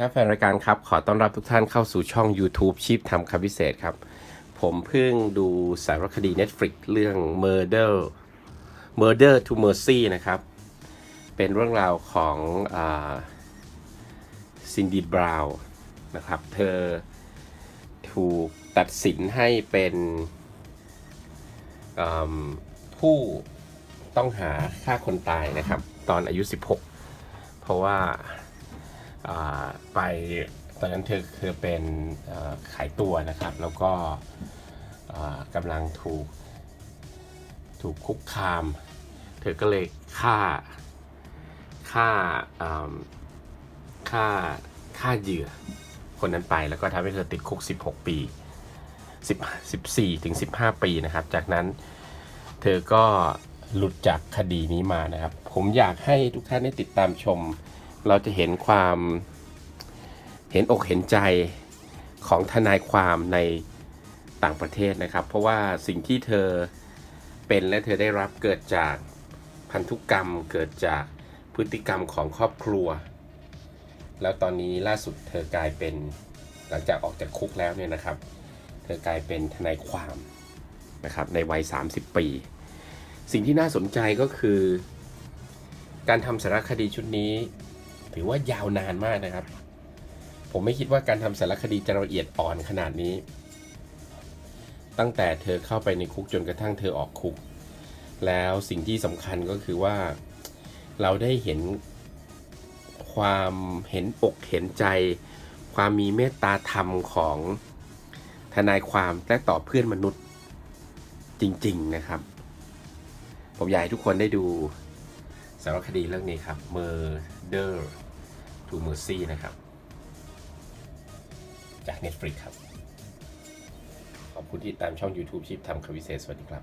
ครับแฟนรายการครับ ขอต้อนรับทุกท่านเข้าสู่ช่อง YouTube ชีพทำคำพิเศษครับ ผมเพิ่งดูสารคดี Netflix เรื่อง Murder Murder to Mercy นะครับ เป็นเรื่องราวของซินดี้บราวน์นะครับ เธอถูกตัดสินให้เป็นผู้ต้องหาฆ่าคนตายนะครับ ตอนอายุ 16 เพราะว่า ไปตอนนั้นเธอเธอเป็นขายตัวนะครับ แล้วก็กำลังถูกถูกคุกคาม เธอก็เลยฆ่าฆ่าอ่าฆ่าฆ่าเหยื่อคนนั้นไปแล้วก็ทำให้เธอติดคุก 16 ปี 10 14ถึง15 ปีนะครับ จากนั้นเธอก็หลุดจากคดีนี้มานะครับ ผมอยากให้ทุกท่านได้ติดตามชม เราจะเห็นความเห็นอกเห็นใจของทนายความในต่างประเทศนะครับ เพราะว่าสิ่งที่เธอเป็นและเธอได้รับเกิดจากพันธุกรรมเกิดจากพฤติกรรมของครอบครัว แล้วตอนนี้ล่าสุดเธอกลายเป็นหลังจากออกจากคุกแล้วเนี่ยนะครับ เธอกลายเป็นทนายความนะครับในวัย 30 ปี สิ่งที่น่าสนใจก็คือ การทำสารคดีชุดนี้ ถือว่ายาวนานมากนะครับ ผมไม่คิดว่าการทำสารคดีจะละเอียดอ่อนขนาดนี้ ตั้งแต่เธอเข้าไปในคุกจนกระทั่งเธอออกคุก แล้วสิ่งที่สำคัญก็คือว่าเราได้เห็นความเห็นอกเห็นใจ ความมีเมตตาธรรมของทนายความและต่อเพื่อนมนุษย์จริง ๆ นะครับ ผมอยากให้ทุกคนได้ดูสารคดีเรื่องนี้ครับ Murder to Mercy นะครับ จาก Netflix ครับ ขอบคุณที่ตามช่อง YouTube ชิปทำคำวิเศษสวัสดีครับ